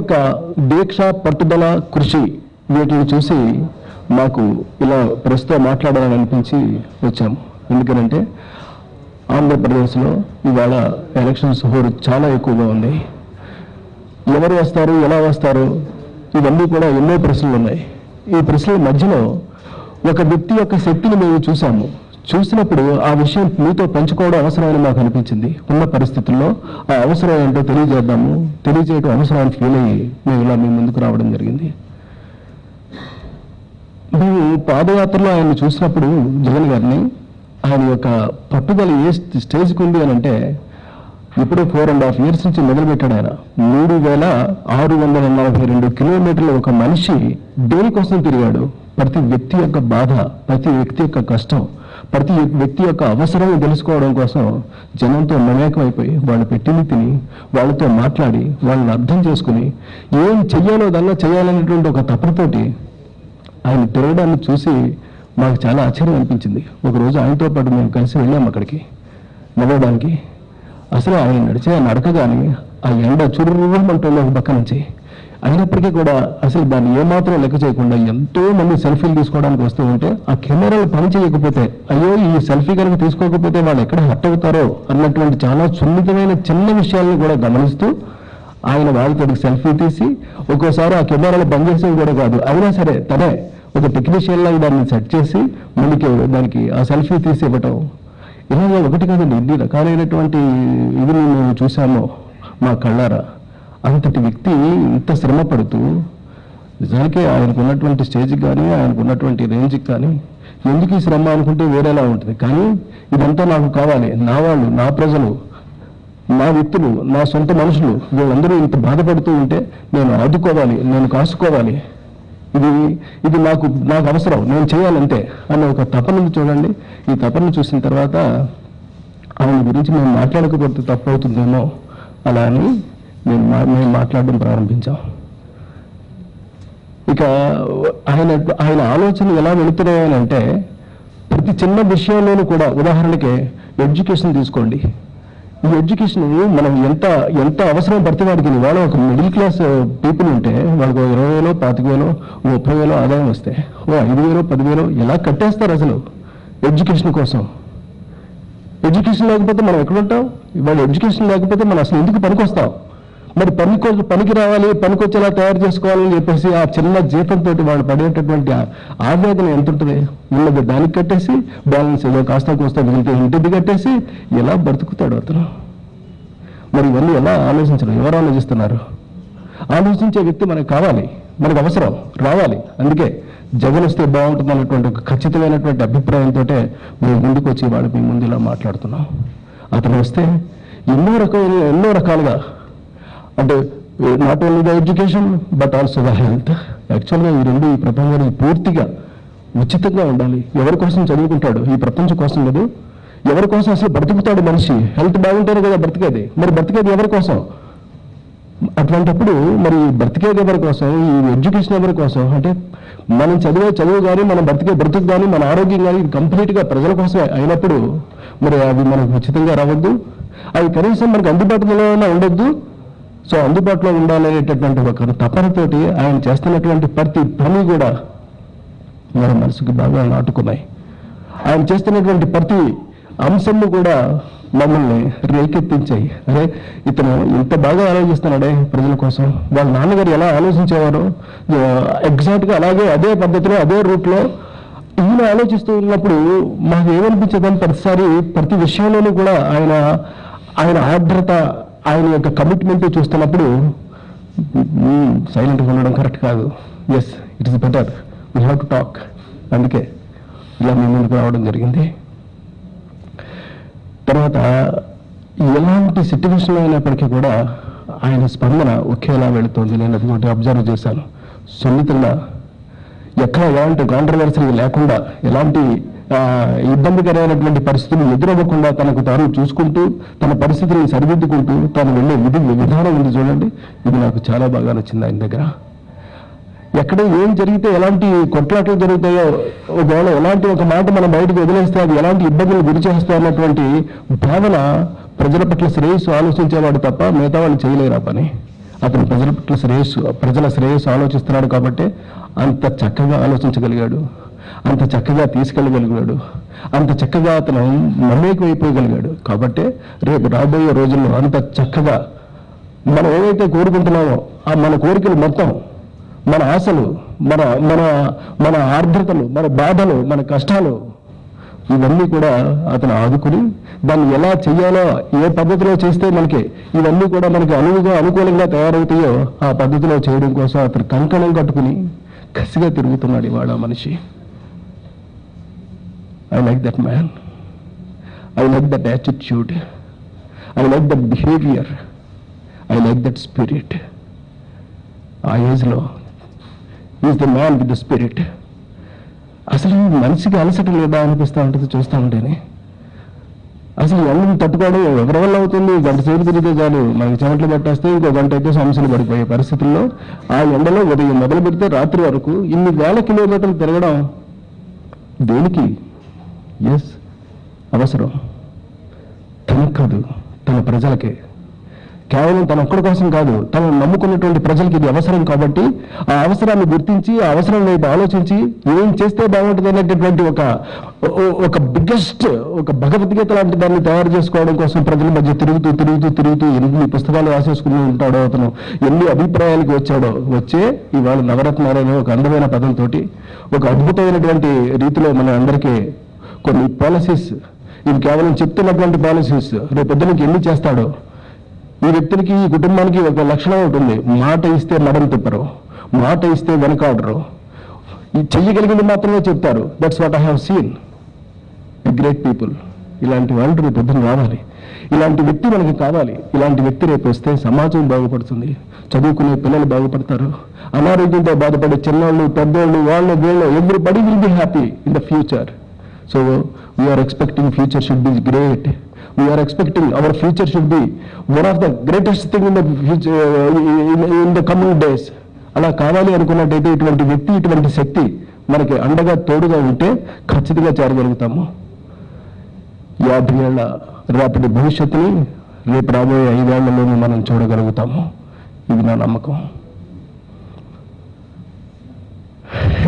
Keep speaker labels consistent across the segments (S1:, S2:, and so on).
S1: యొక్క దీక్ష పట్టుదల కృషి వీటిని చూసి మాకు ఇలా ప్రస్తుతం మాట్లాడాలని అనిపించి వచ్చాము. ఎందుకనంటే ఆంధ్రప్రదేశ్లో ఇవాళ ఎలక్షన్స్ హోరు చాలా ఎక్కువగా ఉంది ఎవరు వస్తారు ఎలా వస్తారు ఇవన్నీ కూడా ఎన్నో ప్రశ్నలు ఉన్నాయి. ఈ ప్రశ్నల మధ్యలో ఒక వ్యక్తి యొక్క శక్తిని మేము చూసాము చూసినప్పుడు ఆ విషయం మీతో పంచుకోవడం అవసరమని మాకు అనిపించింది. ఉన్న పరిస్థితుల్లో ఆ అవసరం ఏంటో తెలియజేద్దాము. తెలియజేయడం అవసరాన్ని ఫీల్ అయ్యి మేము ఇలా మీ ముందుకు రావడం జరిగింది. మేము పాదయాత్రలో ఆయన చూసినప్పుడు జగన్ గారిని ఆయన యొక్క పట్టుదల ఏ స్టేజ్కి ఉంది అని అంటే ఇప్పుడు ఫోర్ అండ్ హాఫ్ ఇయర్స్ నుంచి మొదలుపెట్టాడు ఆయన. మూడు వేల ఆరు వందల నలభై రెండు కిలోమీటర్ల ఒక మనిషి దేనికోసం తిరిగాడు? ప్రతి వ్యక్తి యొక్క బాధ ప్రతి వ్యక్తి యొక్క కష్టం. ప్రతి వ్యక్తి యొక్క అవసరం తెలుసుకోవడం కోసం జనంతో మమేకమైపోయి వాళ్ళు పెట్టింది తిని వాళ్ళతో మాట్లాడి వాళ్ళని అర్థం చేసుకుని ఏం చెయ్యాలో దన్నా చేయాలనేటువంటి ఒక తపనతోటి ఆయన తిరగడాన్ని చూసి మాకు చాలా ఆశ్చర్యం అనిపించింది. ఒకరోజు ఆయనతో పాటు మేము కలిసి వెళ్ళాం అక్కడికి. నడవడానికి. అసలు ఆయన నడిచే నడక కానీ ఆ ఎండ చురుమంటుంది ఒక పక్క నుంచి. అయినప్పటికీ కూడా అసలు దాన్ని ఏమాత్రం లెక్క చేయకుండా ఎంతో మంది సెల్ఫీలు తీసుకోవడానికి వస్తూ ఉంటే ఆ కెమెరాలు పని చేయకపోతే అయ్యో ఈ సెల్ఫీ కనుక తీసుకోకపోతే వాళ్ళు ఎక్కడ హట్ అవుతారో అన్నటువంటి చాలా సున్నితమైన చిన్న విషయాలను కూడా గమనిస్తూ ఆయన వాళ్ళతో సెల్ఫీ తీసి ఒక్కోసారి ఆ కెమెరాలు పనిచేసేవి కూడా కాదు. అయినా సరే తనే ఒక టెక్నీషియన్ లాగా దాన్ని సెట్ చేసి మనకి దానికి ఆ సెల్ఫీ తీసి ఇవ్వటం. ఇలా ఒకటి కాదండి ఇన్ని రకాలైనటువంటి ఇది మేము చూసాము మా కళ్ళారా. అంతటి వ్యక్తి ఇంత శ్రమ పడుతూ నిజానికి ఆయనకు ఉన్నటువంటి స్టేజ్కి కానీ ఆయనకు ఉన్నటువంటి రేంజ్కి కానీ ఎందుకు ఈ శ్రమ అనుకుంటే వేరేలా ఉంటుంది. కానీ ఇదంతా నాకు కావాలి. నా వాళ్ళు నా ప్రజలు నా వ్యక్తులు నా సొంత మనుషులు వీళ్ళందరూ ఇంత బాధపడుతూ ఉంటే నేను ఆదుకోవాలి నేను కాసుకోవాలి. ఇది ఇది నాకు నాకు అవసరం. నేను చేయాలంటే అనే ఒక తపనను చూడండి. ఈ తపనను చూసిన తర్వాత ఆయన గురించి మేము మాట్లాడకపోతే తప్పు అవుతుందేమో అలా అని మేము మా- మేము మాట్లాడడం ప్రారంభించాం. ఇక ఆయన ఆయన ఆలోచనలు ఎలా వెళుతున్నాయని అంటే ప్రతి చిన్న విషయంలోనూ కూడా ఉదాహరణకి ఎడ్యుకేషన్ తీసుకోండి. ఈ ఎడ్యుకేషన్ మనం ఎంత ఎంత అవసరం పడితే వాడికి ఇవాళ ఒక మిడిల్ క్లాస్ పీపుల్ ఉంటే వాళ్ళకు ఇరవై వేలో పాతిక వేలో ఓ ముప్పై వేలో ఆదాయం వస్తే ఓ ఐదు వేలో పదివేలో ఎలా కట్టేస్తారు అసలు ఎడ్యుకేషన్ కోసం? ఎడ్యుకేషన్ లేకపోతే మనం ఎక్కడుంటాం? ఇవాళ ఎడ్యుకేషన్ లేకపోతే మనం అసలు ఎందుకు పనికొస్తాం? మరి పనికి పనికి రావాలి పనికొచ్చేలా తయారు చేసుకోవాలని చెప్పేసి ఆ చిన్న జీతంతో వాళ్ళు పడేటటువంటి ఆవేదన ఎంత ఉంటుంది ఉన్నది దానికి కట్టేసి బ్యాలెన్స్ ఏదో కాస్త కోస్తా మిగిలితే ఇంటిది కట్టేసి ఎలా బ్రతుకుతాడు అతను? మరి ఇవన్నీ ఎలా ఆలోచించడం ఎవరు ఆలోచిస్తున్నారు? ఆలోచించే వ్యక్తి మనకు కావాలి మనకు అవసరం రావాలి. అందుకే జగన్ వస్తే బాగుంటుంది అన్నటువంటి ఒక ఖచ్చితమైనటువంటి అభిప్రాయంతో మేము ముందుకు వచ్చి వాళ్ళు మీ ముందు ఇలా మాట్లాడుతున్నాం. అతను వస్తే ఎన్నో రకమైన ఎన్నో రకాలుగా అంటే not only the education but also the health యాక్చువల్గా ఈ రెండు ఈ ప్రపంచానికి పూర్తిగా ఉచితంగా ఉండాలి. ఎవరి కోసం చదువుకుంటాడు? ఈ ప్రపంచం కోసం లేదు. ఎవరి కోసం అసలు బ్రతుకుతాడు మనిషి? హెల్త్ బాగుంటేనే కదా బ్రతికేది. మరి బ్రతికేది ఎవరి కోసం? అట్లాంటప్పుడు మరి బ్రతికేది ఎవరి కోసం? ఈ ఎడ్యుకేషన్ ఎవరి కోసం? అంటే మనం చదివే చదువు కానీ మనం బ్రతికే బ్రతుకు కానీ మన ఆరోగ్యం కానీ ఇది కంప్లీట్గా ప్రజల కోసమే అయినప్పుడు మరి అవి మనకు ఉచితంగా రావద్దు. అవి కనీసం మనకు అందుబాటులో ఉండొద్దు. సో అందుబాటులో ఉండాలనేటటువంటి ఒక తపనతోటి ఆయన చేస్తున్నటువంటి ప్రతి పని కూడా మన మనసుకు బాగా నాటుకున్నాయి. ఆయన చేస్తున్నటువంటి ప్రతి అంశము కూడా మమ్మల్ని రేకెత్తించాయి. అరే ఇతను ఇంత బాగా ఆలోచిస్తున్నాడే ప్రజల కోసం. వాళ్ళ నాన్నగారు ఎలా ఆలోచించేవారు? ఎగ్జాక్ట్గా అలాగే అదే పద్ధతిలో అదే రూట్లో ఈయన ఆలోచిస్తూ ఉన్నప్పుడు మాకు ఏమనిపించేదని ప్రతిసారి ప్రతి విషయంలోనూ కూడా ఆయన ఆయన ఆర్ద్రత ఆయన యొక్క కమిట్మెంట్ చూస్తున్నప్పుడు సైలెంట్గా ఉండడం కరెక్ట్ కాదు. Yes it is better we have to talk అందుకే ఇలా మీ ముందుకు రావడం జరిగింది. తర్వాత ఎలాంటి సిట్యువేషన్ అయినప్పటికీ కూడా ఆయన స్పందన ఒకేలా వెళుతుంది. నేను అది అబ్జర్వ్ చేశాను. సున్నితంగా ఎక్కడ ఎలాంటి కాంట్రవర్సీ లేకుండా ఎలాంటి ఇబ్బందికరమైనటువంటి పరిస్థితులు ఎదురవ్వకుండా తనకు తాను చూసుకుంటూ తన పరిస్థితిని సరిదిద్దుకుంటూ తాను వెళ్ళే విధి విధానం ఉంది చూడండి. ఇది నాకు చాలా బాగా నచ్చింది ఆయన దగ్గర. ఎక్కడ ఏం జరిగితే ఎలాంటి కొట్లాటలు జరుగుతాయో ఒకవేళ ఎలాంటి ఒక మాట మనం బయటకు వదిలేస్తే అది ఎలాంటి ఇబ్బందులు గురి చేస్తాయి అన్నటువంటి భావన ప్రజల పట్ల శ్రేయస్సు ఆలోచించేవాడు తప్ప మిగతా వాళ్ళు చేయలేరు ఆ పని. అతను ప్రజల పట్ల శ్రేయస్సు ప్రజల శ్రేయస్సు ఆలోచిస్తున్నాడు కాబట్టి అంత చక్కగా ఆలోచించగలిగాడు. అంత చక్కగా తీసుకెళ్ళగలిగాడు. అంత చక్కగా అతను మమేకం అయిపోగలిగాడు కాబట్టి రేపు రాబోయే రోజుల్లో అంత చక్కగా మనం ఏవైతే కోరుకుంటున్నామో ఆ మన కోరికలు మొత్తం మన ఆశలు మన మన మన ఆర్ద్రతలు మన బాధలు మన కష్టాలు ఇవన్నీ కూడా అతను ఆదుకుని దాన్ని ఎలా చేయాలో ఏ పద్ధతిలో చేస్తే మనకి ఇవన్నీ కూడా మనకి అనువుగా అనుకూలంగా తయారవుతాయో ఆ పద్ధతిలో చేయడం కోసం అతను కంకణం కట్టుకుని కసిగా తిరుగుతున్నాడు ఇవాళ మనిషి. I like that man I like that attitude I like that behaviour I like that spirit ఆ ఏజ్లో is the man with the spirit అసలు మనిషికి అలసట లేదా అనిపిస్తూ ఉంటుంది చూస్తూ ఉంటేనే. అసలు ఎండను తట్టుకోవడం ఎవరి వల్ల అవుతుంది? గంట సేపు తిరిగితే చాలు. మనకి చెమట్లు పట్టేస్తే ఇంకో గంట అయితే సమస్యలు పడిపోయే పరిస్థితుల్లో ఆ ఎండలో ఉదయం మొదలు పెడితే రాత్రి వరకు ఇన్ని వేల కిలోమీటర్లు తిరగడం దేనికి? ఎస్ అవసరం. తనకు కాదు తన ప్రజలకే. కేవలం తన ఒక్కడి కోసం కాదు తను నమ్ముకున్నటువంటి ప్రజలకి ఇది అవసరం కాబట్టి ఆ అవసరాన్ని గుర్తించి ఆ అవసరం వైపు ఆలోచించి ఏం చేస్తే బాగుంటుంది అనేటటువంటి ఒక ఒక బిగ్గెస్ట్ ఒక భగవద్గీత లాంటి దాన్ని తయారు చేసుకోవడం కోసం ప్రజల మధ్య తిరుగుతూ తిరుగుతూ తిరుగుతూ ఎన్ని పుస్తకాలు రాసేసుకుని ఉంటాడో అతను ఎన్ని అభిప్రాయాలకు వచ్చాడో వచ్చే ఇవాళ నవరత్నాలు ఒక అందమైన పదంతో ఒక అద్భుతమైనటువంటి రీతిలో మన అందరికీ కొన్ని పాలసీస్ ఇవి కేవలం చెప్తున్నటువంటి పాలసీస్ రేపు పొద్దునకి ఎన్ని చేస్తాడో. ఈ వ్యక్తికి ఈ కుటుంబానికి ఒక లక్షణం ఉంటుంది. మాట ఇస్తే నడం తిప్పరు. మాట ఇస్తే వెనకాడరు ఈ చెయ్యగలిగింది మాత్రమే చెప్తారు. That's what I have seen great people ఇలాంటి వాళ్ళు రేపు పొద్దున రావాలి. ఇలాంటి వ్యక్తి మనకి కావాలి. ఇలాంటి వ్యక్తి రేపు వస్తే సమాజం బాగుపడుతుంది. చదువుకునే పిల్లలు బాగుపడతారు. అనారోగ్యంతో బాధపడే చిన్నవాళ్ళు పెద్దోళ్ళు వాళ్ళు వీళ్ళు everybody will be happy in the future so we are expecting future should be great we are expecting our future should be one of the greatest thing in the future in the coming days అలా కావాలి అనుకున్నట్టయితే ఇటువంటి వ్యక్తి ఇటువంటి శక్తి మనకి అండగా తోడుగా ఉంటే ఖచ్చితంగా చేరగలుగుతాము. యాభై ఏళ్ళ రేపటి భవిష్యత్తుని రేపు రాబోయే ఐదేళ్ళలోనూ మనం చూడగలుగుతాము. ఇది నా నమ్మకం.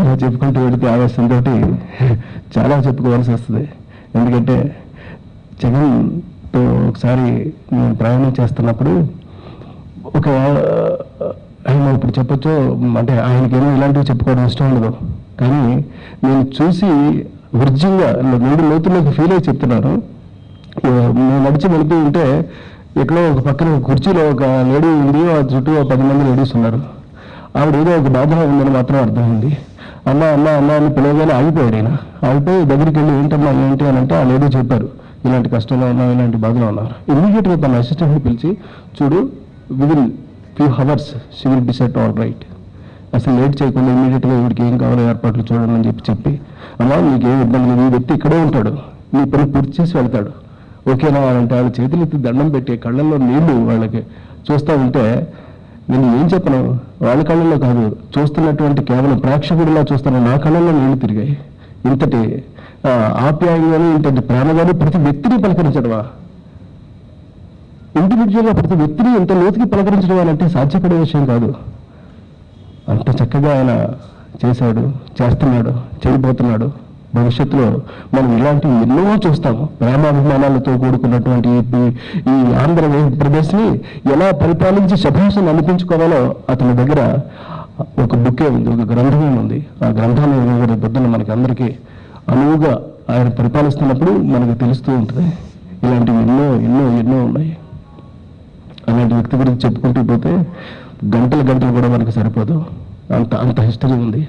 S1: ఇలా చెప్పుకుంటూ వెళితే ఆవేశంతో చాలా చెప్పుకోవాల్సి వస్తుంది. ఎందుకంటే జగన్తో ఒకసారి నేను ప్రయాణం చేస్తున్నప్పుడు ఒక ఆయన ఇప్పుడు చెప్పొచ్చు అంటే ఆయనకేమో ఇలాంటివి చెప్పుకోవడం ఇష్టం ఉండదు. కానీ నేను చూసి వృజ్యంగా రెండు లోతుల్లోకి ఫీల్ అయ్యి చెప్తున్నాను. నేను నడిచి వెళుతూ ఉంటే ఎక్కడో ఒక పక్కన ఒక కుర్చీలో ఒక లేడీ ఉంది ఆ చుట్టూ ఒక పది మంది లేడీస్ ఉన్నారు. ఆవిడ ఏదో ఒక బాధలో ఉందని మాత్రం అర్థమైంది అమ్మ అమ్మ అమ్మ అని పిలవగానే ఆగిపోయాడు ఆయన ఆగిపోయి దగ్గరికి వెళ్ళి ఏంటమ్మా ఏంటి? అని అంటే ఆ ఏదో చెప్పారు. ఇలాంటి కష్టంలో ఉన్నాం ఇలాంటి బాధలో ఉన్నారు ఇమ్మీడియట్గా తన అసిస్టెంట్ని పిలిచి చూడు within few hours she will all right అసలు లేట్ చేయకుండా ఇమీడియట్గా వీడికి ఏం కావాలో ఏర్పాట్లు చూడండి అని చెప్పి చెప్పి అమ్మా నీకు ఏం ఇబ్బంది లేదు ఈ వ్యక్తి ఇక్కడే ఉంటాడు. నీ పని పూర్తి చేసి వెళ్తాడు. ఓకేనా? అంటే వాళ్ళ చేతులెత్తి దండం పెట్టి కళ్ళల్లో నీళ్ళు వాళ్ళకి. చూస్తూ ఉంటే నేను ఏం చెప్పను? వాళ్ళ కళ్ళల్లో కాదు. చూస్తున్నటువంటి కేవలం ప్రేక్షకుడిలా చూస్తున్న నా కళ్ళల్లో నీళ్ళు తిరిగాయి. ఇంతటి ఆప్యాయంగాను ఇంతటి ప్రేమగాను ప్రతి వ్యక్తిని పలకరించడమా? ఇండివిజువల్గా ప్రతి వ్యక్తిని ఇంత లోతుకి పలకరించడం అని అంటే సాధ్యపడే విషయం కాదు. అంత చక్కగా ఆయన చేశాడు చేస్తున్నాడు చేయబోతున్నాడు. భవిష్యత్తులో మనం ఇలాంటివి ఎన్నో చూస్తాము. ప్రేమాభిమానాలతో కూడుకున్నటువంటి ఈ- ఈ ఆంధ్రప్రదేశ్ని ఎలా పరిపాలించి శభాషను అనిపించుకోవాలో అతని దగ్గర ఒక బుక్కే ఉంది ఒక గ్రంథమే ఉంది. ఆ గ్రంథాన్ని రేపు బుద్ధులు మనకి అందరికీ అనువుగా ఆయన పరిపాలిస్తున్నప్పుడు మనకు తెలుస్తూ ఉంటుంది. ఇలాంటివి ఎన్నో ఎన్నో ఎన్నో ఉన్నాయి. అలాంటి వ్యక్తి గురించి చెప్పుకుంటూ పోతే గంటలు గంటలు కూడా మనకు సరిపోదు. అంత అంత హిస్టరీ ఉంది.